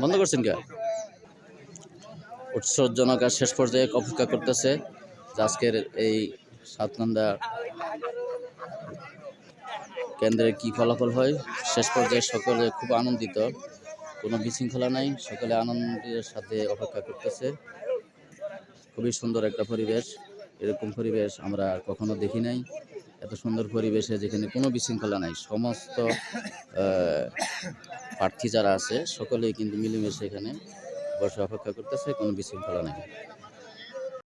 বন্ধ করছেন কে? উৎসর্জনক আর শেষ পর্যায়ে অপেক্ষা করতেছে আজকের এই সাতনন্দা কেন্দ্রে কি ফলাফল হয়? শেষ পর্যায়ে সকলে খুব আনন্দিত। কোনো বিশৃঙ্খলা নাই। সকলে আনন্দের সাথে অপেক্ষা করতেছে। খুবই সুন্দর একটা পরিবেশ। এরকম পরিবেশ আমরা কখনো দেখি নাই। এত সুন্দর পরিবেশে যেখানে কোনো বিশৃঙ্খলা নাই, সমস্ত প্রার্থী যারা আছে, সকলেই কিন্তু মিলেমিশে এখানে বসে অপেক্ষা করতেছে, কোনো বিশৃঙ্খলা নেই।